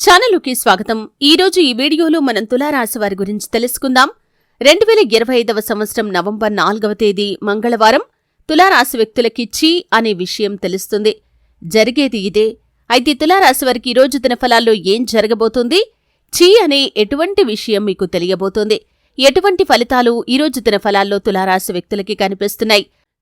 ఛానలుకి స్వాగతం. ఈ రోజు ఈ వీడియోలో మనం తులారాశి వారి గురించి తెలుసుకుందాం. రెండు వేల ఇరవై ఐదవ సంవత్సరం నవంబర్ నాలుగవ తేదీ మంగళవారం తులారాశి వ్యక్తులకి చీ అనే విషయం తెలుస్తుంది. జరిగేది ఇదే. అయితే తులారాశి వారికి ఈ రోజు దినఫలాల్లో ఏం జరగబోతుంది? చీ అనే ఎటువంటి విషయం మీకు తెలియబోతోంది? ఎటువంటి ఫలితాలు ఈరోజు దినఫలాల్లో తులారాశి వ్యక్తులకి కనిపిస్తున్నాయి?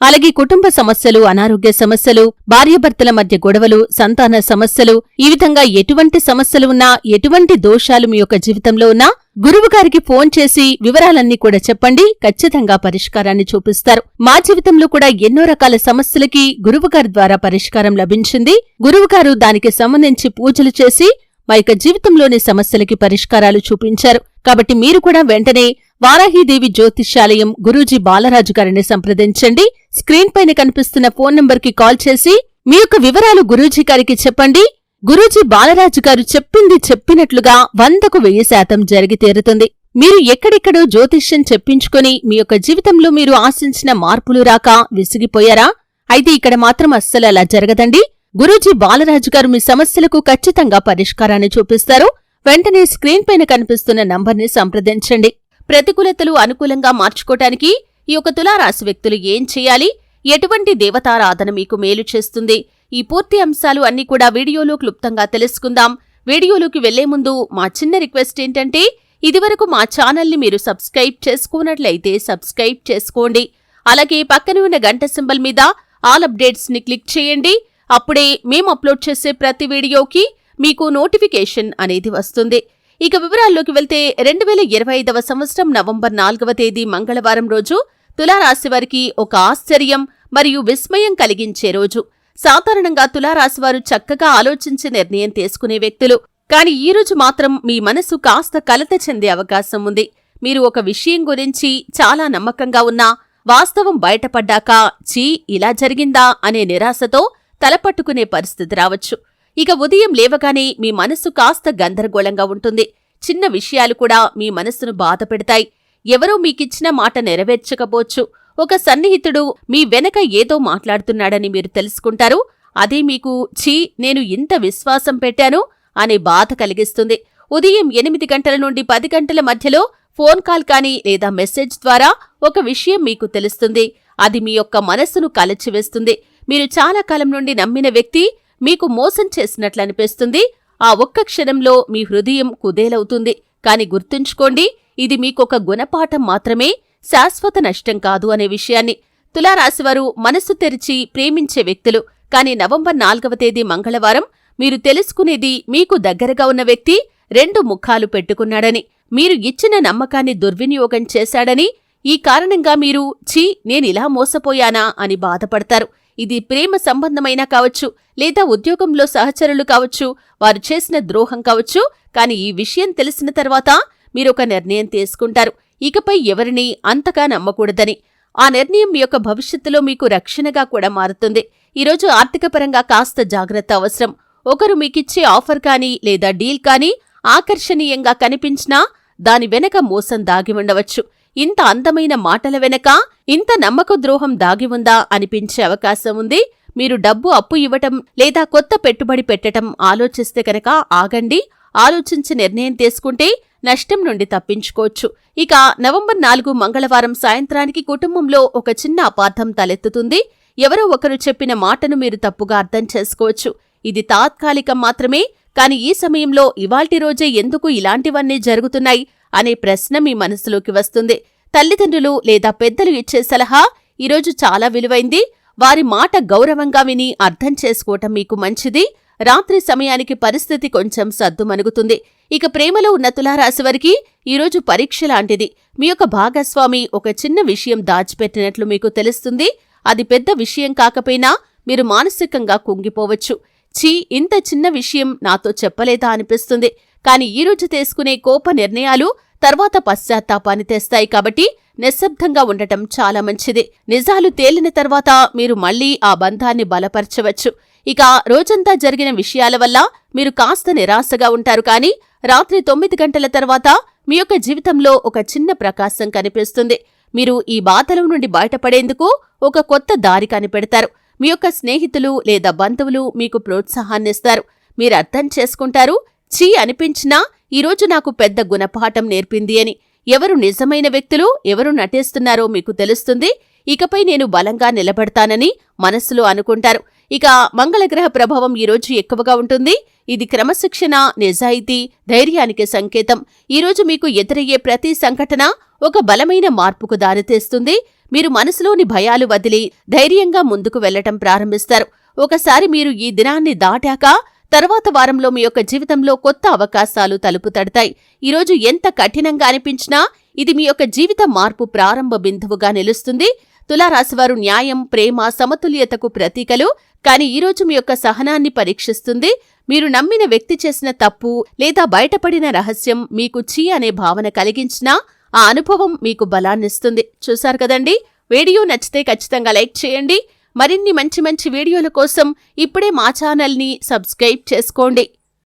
అలాగే కుటుంబ సమస్యలు అనారోగ్య సమస్యలు భార్యాభర్తల మధ్య గొడవలు సంతాన సమస్యలు ఈ విధంగా ఎటువంటి సమస్యలు ఉన్నా ఎటువంటి దోషాలు మీ యొక్క జీవితంలో ఉన్నా గురువుగారికి ఫోన్ చేసి వివరాలన్నీ కూడా చెప్పండి. ఖచ్చితంగా పరిష్కారాన్ని చూపిస్తారు. మా జీవితంలో కూడా ఎన్నో రకాల సమస్యలకి గురువుగారి ద్వారా పరిష్కారం లభించింది. గురువుగారు దానికి సంబంధించి పూజలు చేసి యొక్క జీవితంలోని సమస్యలకి పరిష్కారాలు చూపించారు. కాబట్టి మీరు కూడా వెంటనే వారాహీదేవి జ్యోతిష్యాలయం గురూజీ బాలరాజు గారిని సంప్రదించండి. స్క్రీన్ పైన కనిపిస్తున్న ఫోన్ నంబర్కి కాల్ చేసి మీ యొక్క వివరాలు గురూజీ గారికి చెప్పండి. గురూజీ బాలరాజు గారు చెప్పింది చెప్పినట్లుగా వందకు వెయ్యి శాతం జరిగి తీరుతుంది. మీరు ఎక్కడెక్కడో జ్యోతిష్యం చెప్పించుకుని మీ యొక్క జీవితంలో మీరు ఆశించిన మార్పులు రాక విసిగిపోయారా? అయితే ఇక్కడ మాత్రం అస్సలు అలా జరగదండి. గురూజీ బాలరాజు గారు మీ సమస్యలకు ఖచ్చితంగా పరిష్కారాన్ని చూపిస్తారు. వెంటనే స్క్రీన్ పైన కనిపిస్తున్న నంబర్ని సంప్రదించండి. ప్రతికూలతలు అనుకూలంగా మార్చుకోటానికి ఈ యొక్క తులారాశి వ్యక్తులు ఏం చేయాలి? ఎటువంటి దేవతారాధన మీకు మేలు చేస్తుంది? ఈ పూర్తి అంశాలు అన్ని కూడా వీడియోలో క్లుప్తంగా తెలుసుకుందాం. వీడియోలోకి వెళ్ళే ముందు మా చిన్న రిక్వెస్ట్ ఏంటంటే ఇదివరకు మా ఛానల్ని మీరు సబ్స్క్రైబ్ చేసుకున్నట్లయితే సబ్స్క్రైబ్ చేసుకోండి. అలాగే పక్కన ఉన్న గంట సింబల్ మీద ఆల్ అప్డేట్స్ని క్లిక్ చేయండి. అప్పుడే మేము అప్లోడ్ చేసే ప్రతి వీడియోకి మీకు నోటిఫికేషన్ అనేది వస్తుంది. ఇక వివరాల్లోకి వెళ్తే రెండు వేల ఇరవై ఐదవ సంవత్సరం నవంబర్ నాలుగవ తేదీ మంగళవారం రోజు తులారాశి వారికి ఒక ఆశ్చర్యం మరియు విస్మయం కలిగించే రోజు. సాధారణంగా తులారాశివారు చక్కగా ఆలోచించి నిర్ణయం తీసుకునే వ్యక్తులు. కాని ఈ రోజు మాత్రం మీ మనసు కాస్త కలత చెందే అవకాశం ఉంది. మీరు ఒక విషయం గురించి చాలా నమ్మకంగా ఉన్నా వాస్తవం బయటపడ్డాక చీ ఇలా జరిగిందా అనే నిరాశతో తలపట్టుకునే పరిస్థితి రావచ్చు. ఇక ఉదయం లేవగానే మీ మనస్సు కాస్త గందరగోళంగా ఉంటుంది. చిన్న విషయాలు కూడా మీ మనస్సును బాధ పెడతాయి. ఎవరో మీకిచ్చిన మాట నెరవేర్చకపోవచ్చు. ఒక సన్నిహితుడు మీ వెనక ఏదో మాట్లాడుతున్నాడని మీరు తెలుసుకుంటారు. అదే మీకు ఛీ నేను ఇంత విశ్వాసం పెట్టాను అనే బాధ కలిగిస్తుంది. ఉదయం ఎనిమిది గంటల నుండి పది గంటల మధ్యలో ఫోన్ కాల్ కానీ లేదా మెసేజ్ ద్వారా ఒక విషయం మీకు తెలుస్తుంది. అది మీ యొక్క మనస్సును కలచివేస్తుంది. మీరు చాలా కాలం నుండి నమ్మిన వ్యక్తి మీకు మోసం చేసినట్లనిపిస్తుంది ఆ ఒక్క క్షణంలో మీ హృదయం కుదేలవుతుంది. కాని గుర్తుంచుకోండి ఇది మీకొక గుణపాఠం మాత్రమే. శాశ్వత నష్టం కాదు అనే విషయాన్ని. తులారాశివారు మనస్సు తెరిచి ప్రేమించే వ్యక్తులు. కాని నవంబర్ నాలుగవ తేదీ మంగళవారం మీరు తెలుసుకునేది మీకు దగ్గరగా ఉన్న వ్యక్తి రెండు ముఖాలు పెట్టుకున్నాడని మీరు ఇచ్చిన నమ్మకాన్ని దుర్వినియోగం చేశాడని ఈ కారణంగా మీరు ఛీ నేనిలా మోసపోయానా అని బాధపడతారు. ఇది ప్రేమ సంబంధమైనా కావచ్చు లేదా ఉద్యోగంలో సహచరులు కావచ్చు వారు చేసిన ద్రోహం కావచ్చు కాని ఈ విషయం తెలిసిన తర్వాత మీరొక నిర్ణయం తీసుకుంటారు. ఇకపై ఎవరిని అంతగా నమ్మకూడదని. ఆ నిర్ణయం మీ యొక్క భవిష్యత్తులో మీకు రక్షణగా కూడా మారుతుంది. ఈరోజు ఆర్థికపరంగా కాస్త జాగ్రత్త అవసరం. ఒకరు మీకిచ్చే ఆఫర్ కానీ లేదా డీల్ కానీ ఆకర్షణీయంగా కనిపించినా దాని వెనక మోసం దాగి ఉండవచ్చు. ఇంత అందమైన మాటల వెనక ఇంత నమ్మక ద్రోహం దాగి ఉందా అనిపించే అవకాశం ఉంది. మీరు డబ్బు అప్పు ఇవ్వటం లేదా కొత్త పెట్టుబడి పెట్టటం ఆలోచిస్తే కనుక ఆగండి. ఆలోచించి నిర్ణయం తీసుకుంటే నష్టం నుండి తప్పించుకోవచ్చు. ఇక నవంబర్ నాలుగు మంగళవారం సాయంత్రానికి కుటుంబంలో ఒక చిన్న అపార్థం తలెత్తుతుంది. ఎవరో ఒకరు చెప్పిన మాటను మీరు తప్పుగా అర్థం చేసుకోవచ్చు. ఇది తాత్కాలికం మాత్రమే కాని ఈ సమయంలో ఇవాల్టి రోజే ఎందుకు ఇలాంటివన్నీ జరుగుతున్నాయి అనే ప్రశ్న మీ మనసులోకి వస్తుంది. తల్లిదండ్రులు లేదా పెద్దలు ఇచ్చే సలహా ఈరోజు చాలా విలువైంది. వారి మాట గౌరవంగా విని అర్థం చేసుకోవటం మీకు మంచిది. రాత్రి సమయానికి పరిస్థితి కొంచెం సద్దుమణుగుతుంది. ఇక ప్రేమలో ఉన్న తులారాశివారికి ఈరోజు పరీక్ష లాంటిది. మీ యొక్క భాగస్వామి ఒక చిన్న విషయం దాచిపెట్టినట్లు మీకు తెలుస్తుంది. అది పెద్ద విషయం కాకపోయినా మీరు మానసికంగా కుంగిపోవచ్చు. ఛీ ఇంత చిన్న విషయం నాతో చెప్పలేదా అనిపిస్తుంది. కాని ఈరోజు తీసుకునే కోప నిర్ణయాలు తర్వాత పశ్చాత్తాపాన్ని తెస్తాయి కాబట్టి నిశ్శబ్దంగా ఉండటం చాలా మంచిది. నిజాలు తేలిన తర్వాత మీరు మళ్ళీ ఆ బంధాన్ని బలపరచవచ్చు. ఇక రోజంతా జరిగిన విషయాల వల్ల మీరు కాస్త నిరాశగా ఉంటారు కానీ రాత్రి తొమ్మిది గంటల తర్వాత మీ యొక్క జీవితంలో ఒక చిన్న ప్రకాశం కనిపిస్తుంది. మీరు ఈ బాధల నుండి బయటపడేందుకు ఒక కొత్త దారి కనిపెడతారు. మీ యొక్క స్నేహితులు లేదా బంధువులు మీకు ప్రోత్సాహాన్నిస్తారు. మీరు అర్థం చేసుకుంటారు. చీ అనిపించినా ఈరోజు నాకు పెద్ద గుణపాఠం నేర్పింది అని. ఎవరు నిజమైన వ్యక్తులు ఎవరు నటిస్తున్నారో మీకు తెలుస్తుంది. ఇకపై నేను బలంగా నిలబడతానని మనస్సులో అనుకుంటారు. ఇక మంగళగ్రహ ప్రభావం ఈరోజు ఎక్కువగా ఉంటుంది. ఇది క్రమశిక్షణ నిజాయితీ ధైర్యానికి సంకేతం. ఈరోజు మీకు ఎదురయ్యే ప్రతి సంఘటన ఒక బలమైన మార్పుకు దారితీస్తుంది. మీరు మనసులోని భయాలు వదిలి ధైర్యంగా ముందుకు వెళ్ళటం ప్రారంభిస్తారు. ఒకసారి మీరు ఈ దినాన్ని దాటాక తర్వాత వారంలో మీ యొక్క జీవితంలో కొత్త అవకాశాలు తలుపు తడతాయి. ఈరోజు ఎంత కఠినంగా అనిపించినా ఇది మీ యొక్క జీవిత మార్పు ప్రారంభ బిందువుగా నిలుస్తుంది. తులారాశివారు న్యాయం ప్రేమ సమతుల్యతకు ప్రతీకలు. కానీ ఈరోజు మీ యొక్క సహనాన్ని పరీక్షిస్తుంది. మీరు నమ్మిన వ్యక్తి చేసిన తప్పు లేదా బయటపడిన రహస్యం మీకు చీ అనే భావన కలిగించినా ఆ అనుభవం మీకు బలాన్నిస్తుంది. చూశారు కదండి? వీడియో నచ్చితే ఖచ్చితంగా లైక్ చేయండి. మరిన్ని మంచి మంచి వీడియోల కోసం ఇప్పుడే మా ఛానల్ని సబ్స్క్రైబ్ చేసుకోండి.